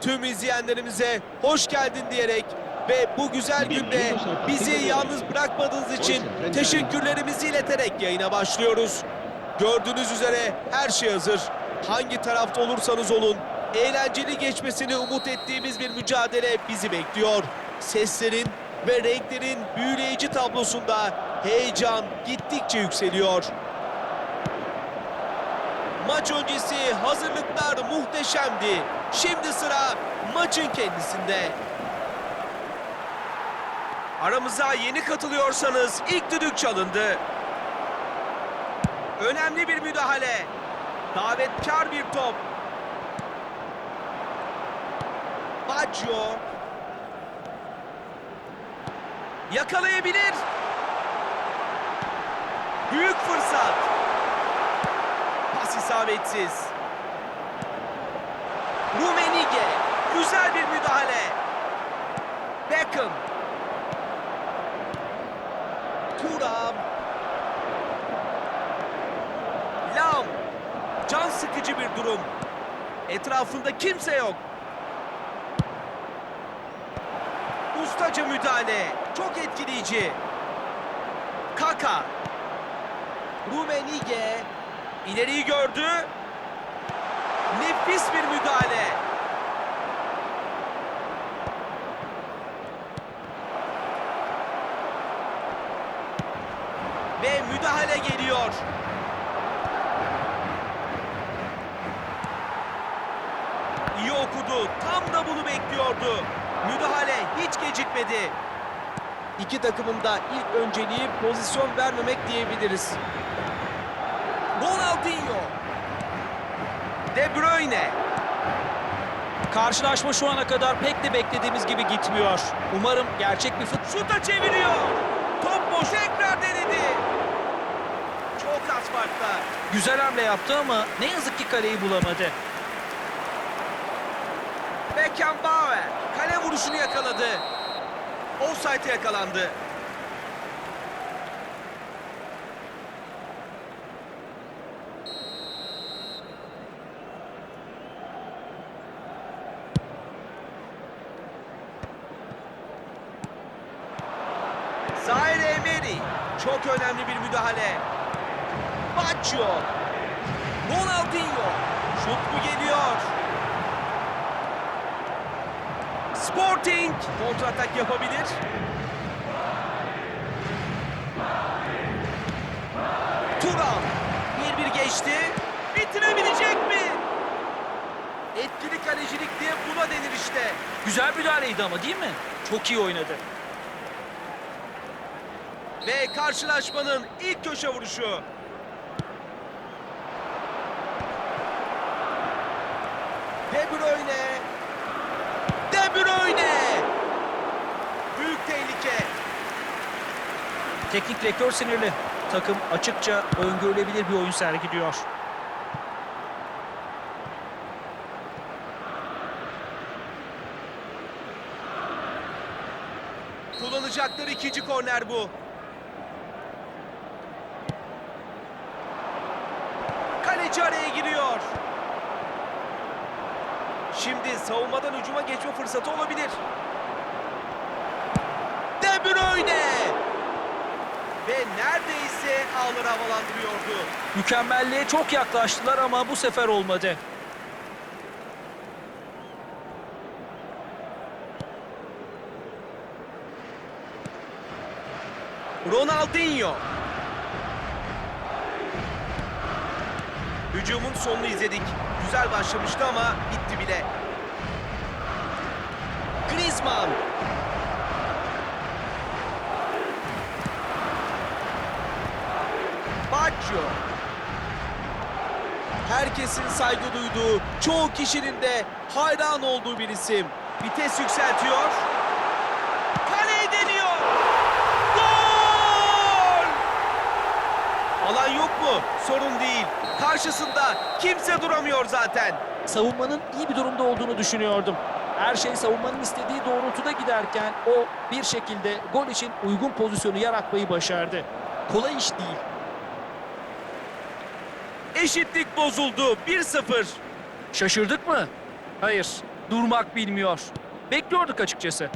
tüm izleyenlerimize hoş geldin diyerek ve bu güzel günde bizi yalnız bırakmadığınız için teşekkürlerimizi ileterek yayına başlıyoruz. Gördüğünüz üzere her şey hazır. Hangi tarafta olursanız olun eğlenceli geçmesini umut ettiğimiz bir mücadele bizi bekliyor. Seslerin ve renklerin büyüleyici tablosunda heyecan gittikçe yükseliyor. Maç öncesi hazırlıklar muhteşemdi. Şimdi sıra maçın kendisinde. Aramıza yeni katılıyorsanız ilk düdük çalındı. Önemli bir müdahale. Davetkar bir top. Baggio. Yakalayabilir. Büyük fırsat. Pas isabetsiz. Rumenige. Güzel bir müdahale. Beckham. Turam. Lam. Can sıkıcı bir durum. Etrafında kimse yok. Ustaca müdahale. Çok etkileyici. Kaka. Rumenige. İleriyi gördü. Nefis bir müdahale. Ve müdahale geliyor. İyi okudu. Tam da bunu bekliyordu. Müdahale hiç gecikmedi. İki takımın da ilk önceliği pozisyon vermemek diyebiliriz. Ronaldinho. De Bruyne. Karşılaşma şu ana kadar pek de beklediğimiz gibi gitmiyor. Umarım gerçek bir fut... Şuta çeviriyor. Top boş tekrar denedi. Çok az farkla. Güzel hamle yaptı ama ne yazık ki kaleyi bulamadı. Beckenbauer kale vuruşunu yakaladı. Offside'e yakalandı. Zaire Emery çok önemli bir müdahale. Baggio. Ronaldinho. Şut mu geliyor? Sporting kontratak yapabilir. Turam bir bir geçti. Bitirebilecek mi? Etkili kalecilik diye buna denir işte. Güzel müdahaleydi ama değil mi? Çok iyi oynadı. Ve karşılaşmanın ilk köşe vuruşu. De Bruyne. De Bruyne. Büyük tehlike. Teknik direktör sinirli. Takım açıkça öngörülebilir bir oyun sergiliyor. Kullanacakları ikinci korner bu. Kaleci araya giriyor. Şimdi savunmadan hücuma geçme fırsatı olabilir. De Bruyne! Ve neredeyse ağları havalandırıyordu. Mükemmelliğe çok yaklaştılar ama bu sefer olmadı. Ronaldinho. Hücumun sonunu izledik. Güzel başlamıştı ama bitti bile. Griezmann. Baggio. Herkesin saygı duyduğu, çoğu kişinin de hayran olduğu bir isim. Vites yükseltiyor. Kaleyi deniyor. Gol! Alan yok mu? Sorun değil. Karşısında kimse duramıyor zaten. Savunmanın iyi bir durumda olduğunu düşünüyordum. Her şey savunmanın istediği doğrultuda giderken o bir şekilde gol için uygun pozisyonu yaratmayı başardı. Kolay iş değil. Eşitlik bozuldu. 1-0. Şaşırdık mı? Hayır. Durmak bilmiyor. Bekliyorduk açıkçası.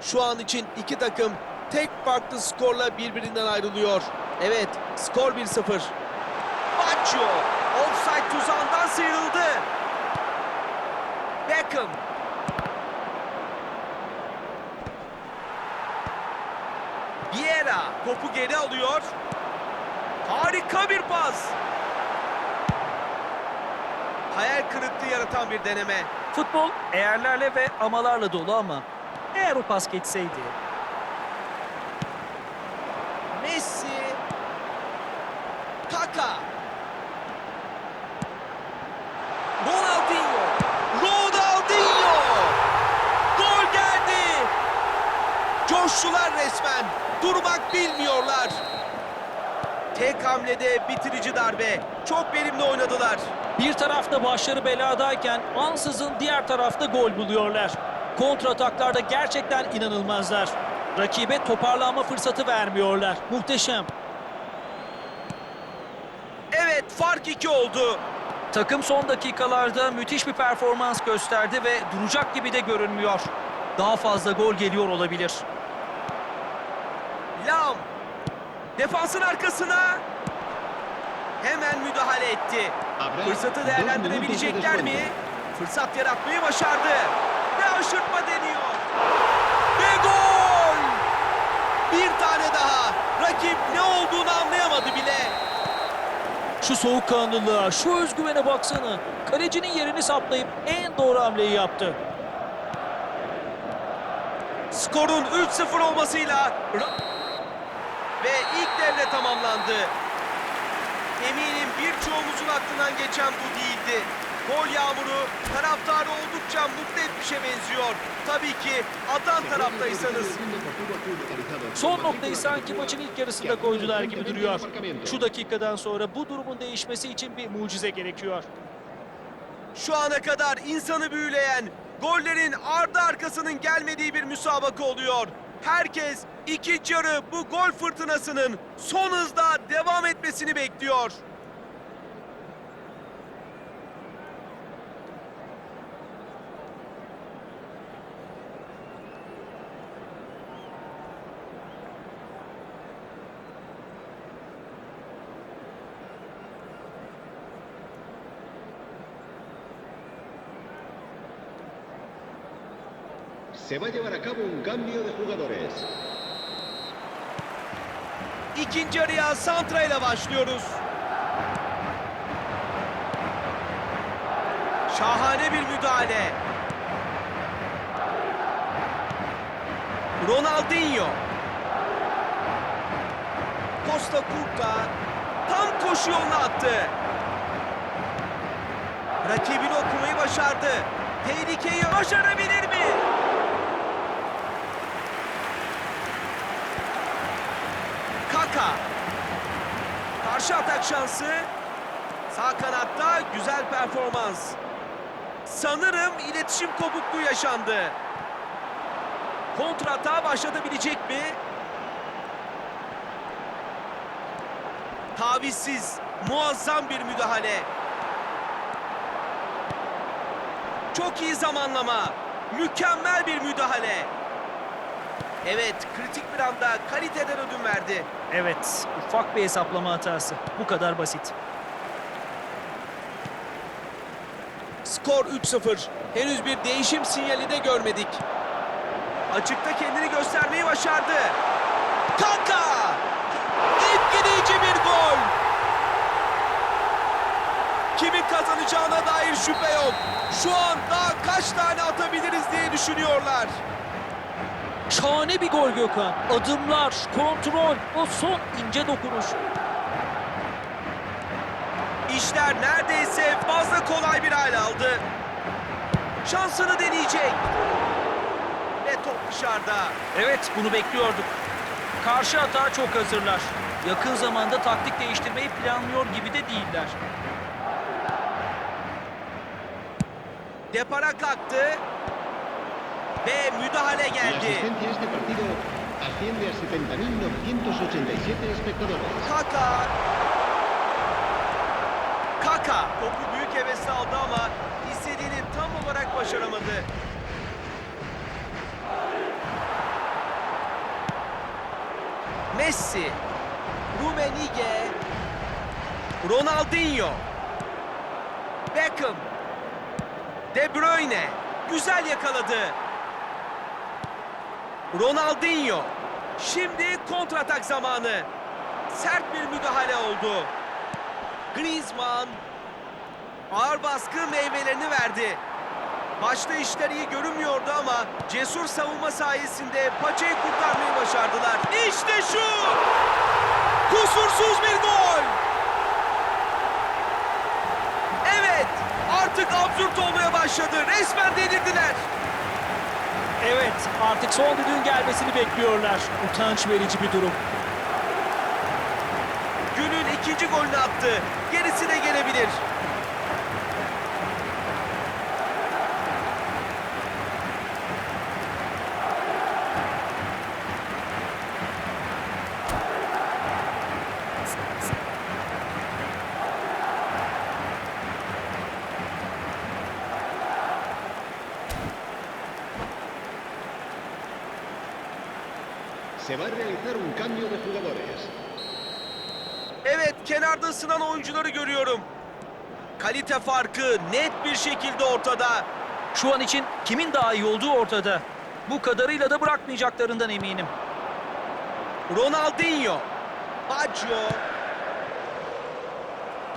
Şu an için iki takım tek farklı skorla birbirinden ayrılıyor. Evet, skor 1-0. Baccio offside tuzağından sıyrıldı. Beckham. Vieira topu geri alıyor. Harika bir pas. Hayal kırıklığı yaratan bir deneme. Futbol eğerlerle ve amalarla dolu ama eğer o pas geçseydi Messi. Kaka. Ronaldinho. Ronaldinho. Gol geldi. Coştular resmen. Durmak bilmiyorlar. Tek hamlede bitirici darbe. Çok verimli oynadılar. Bir tarafta başları beladayken ansızın diğer tarafta gol buluyorlar. Kontrataklarda gerçekten inanılmazlar. Rakibe toparlanma fırsatı vermiyorlar. Muhteşem. Evet fark iki oldu. Takım son dakikalarda müthiş bir performans gösterdi ve duracak gibi de görünmüyor. Daha fazla gol geliyor olabilir. Lam. Defansın arkasına. Hemen müdahale etti. Fırsatı değerlendirebilecekler mi? Fırsat yaratmayı başardı. Ve aşırtma deniyor. Ve gol! Bir tane daha. Rakip ne olduğunu anlayamadı bile. Şu soğukkanlılığa, şu özgüvene baksana. Kalecinin yerini saplayıp en doğru hamleyi yaptı. Skorun 3-0 olmasıyla ve ilk devre tamamlandı. Eminim birçoğumuzun aklından geçen bu değildi. Gol yağmuru taraftarı oldukça mutlu etmişe benziyor. Tabii ki atan taraftaysanız. Son noktayı sanki maçın ilk yarısında koydular gibi duruyor. Şu dakikadan sonra bu durumun değişmesi için bir mucize gerekiyor. Şu ana kadar insanı büyüleyen, gollerin ardı arkasının gelmediği bir müsabaka oluyor. Herkes ikinci yarı bu gol fırtınasının son hızda devam etmesini bekliyor. Se va a llevar a cabo un cambio de jugadores. İkinci yarıya Santra ile başlıyoruz. Şahane bir müdahale. Ronaldinho. Costa Curta tam koşu yoluna attı. Rakibini okumayı başardı. Tehlikeyi başarabilir mi? Kaka. Karşı atak şansı. Sağ kanatta güzel performans. Sanırım iletişim kopukluğu yaşandı. Kontra atağa başlatabilecek mi? Tavizsiz, muazzam bir müdahale. Çok iyi zamanlama. Mükemmel bir müdahale. Evet, kritik bir anda kaliteden ödün verdi. Evet, ufak bir hesaplama hatası. Bu kadar basit. Skor 3-0. Henüz bir değişim sinyali de görmedik. Açıkta kendini göstermeyi başardı. Kaka! Etkileyici bir gol. Kimin kazanacağına dair şüphe yok. Şu an daha kaç tane atabiliriz diye düşünüyorlar. Şahane bir gol Gökhan. Adımlar, kontrol, o son ince dokunuş. İşler neredeyse fazla kolay bir hal aldı. Şansını deneyecek. Ve top dışarıda. Evet, bunu bekliyorduk. Karşı atağa çok hazırlar. Yakın zamanda taktik değiştirmeyi planlıyor gibi de değiller. Depara kalktı. Ve müdahale geldi. asistencia a este partido asciende a 70.987 espectadores. Kaka. Kaka. Topu büyük hevesle aldı ama istediğini tam olarak başaramadı. Messi, Rumenige, Ronaldinho, Beckham, De Bruyne güzel yakaladı. Ronaldinho şimdi kontratak zamanı. Sert bir müdahale oldu. Griezmann ağır baskı meyvelerini verdi. Başta işler iyi görünmüyordu ama cesur savunma sayesinde paçayı kurtarmayı başardılar. İşte şu! Kusursuz bir gol! Evet, artık absürt olmaya başladı. Resmen delirdiler. Evet, artık son düdüğün gelmesini bekliyorlar. Utanç verici bir durum. Günün ikinci golünü attı. Gerisi de gelebilir. Se va a realizar un cambio de jugadores. Evet, kenarda ısınan oyuncuları görüyorum. Kalite farkı net bir şekilde ortada. Şu an için kimin daha iyi olduğu ortada. Bu kadarıyla da bırakmayacaklarından eminim. Ronaldinho, Baggio,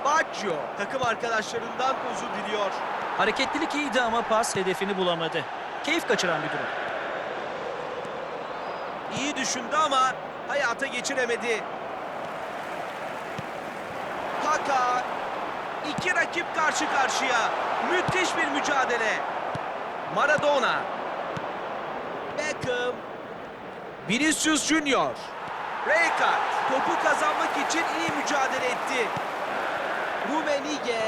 Baggio takım arkadaşlarından özür diliyor. Hareketlilik iyiydi ama pas hedefini bulamadı. Keyif kaçıran bir durum. İyi düşündü ama hayata geçiremedi. Kaka, iki rakip karşı karşıya. Müthiş bir mücadele. Maradona, Beckham, Vinicius Junior, Rijkaard topu kazanmak için iyi mücadele etti. Rumenige,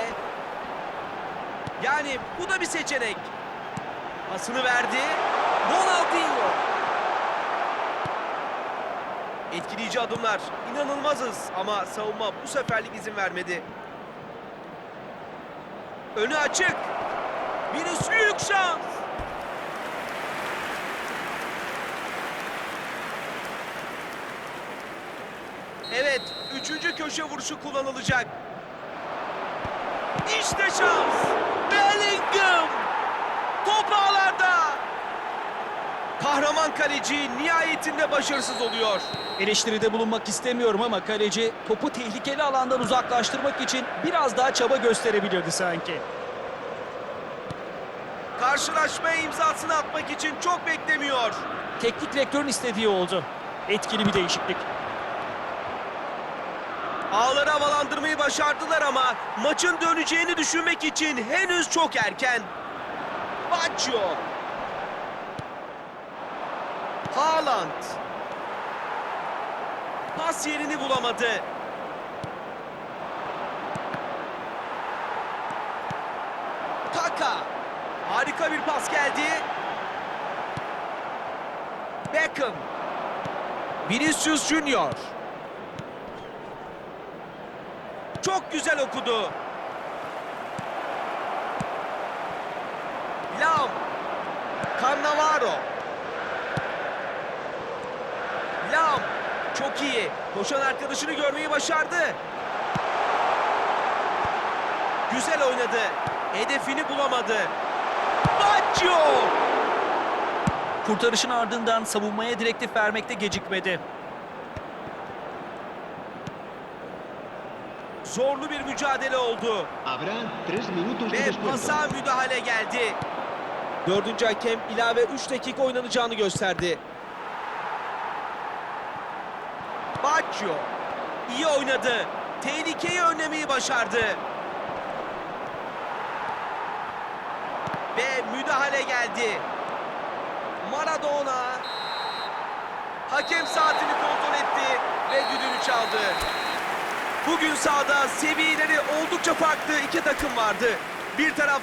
yani bu da bir seçenek. Pasını verdi. Ronaldinho. Etkileyici adımlar. İnanılmazız ama savunma bu seferlik izin vermedi. Önü açık. Vinicius büyük şans. Evet, üçüncü köşe vuruşu kullanılacak. İşte şans. Bellingham. Top ağlarda. Kahraman kaleci nihayetinde başarısız oluyor. Eleştiride bulunmak istemiyorum ama kaleci topu tehlikeli alandan uzaklaştırmak için biraz daha çaba gösterebilirdi sanki. Karşılaşmaya imzasını atmak için çok beklemiyor. Teknik direktörün istediği oldu. Etkili bir değişiklik. Ağları havalandırmayı başardılar ama maçın döneceğini düşünmek için henüz çok erken. Baggio. Haaland. Pas yerini bulamadı. Kaka. Harika bir pas geldi. Beckham. Vinicius Junior. Çok güzel okudu. Lam. Cannavaro. Lam. Çok iyi. Koşan arkadaşını görmeyi başardı. Güzel oynadı. Hedefini bulamadı. Baggio. Kurtarışın ardından savunmaya direktif vermekte gecikmedi. Zorlu bir mücadele oldu. Ve pasa müdahale geldi. Dördüncü hakem ilave 3 dakika oynanacağını gösterdi. Baggio iyi oynadı. Tehlikeyi önlemeyi başardı. Ve müdahale geldi. Maradona hakem saatini kontrol etti ve düdüğünü çaldı. Bugün sahada seviyeleri oldukça farklı iki takım vardı. Bir taraf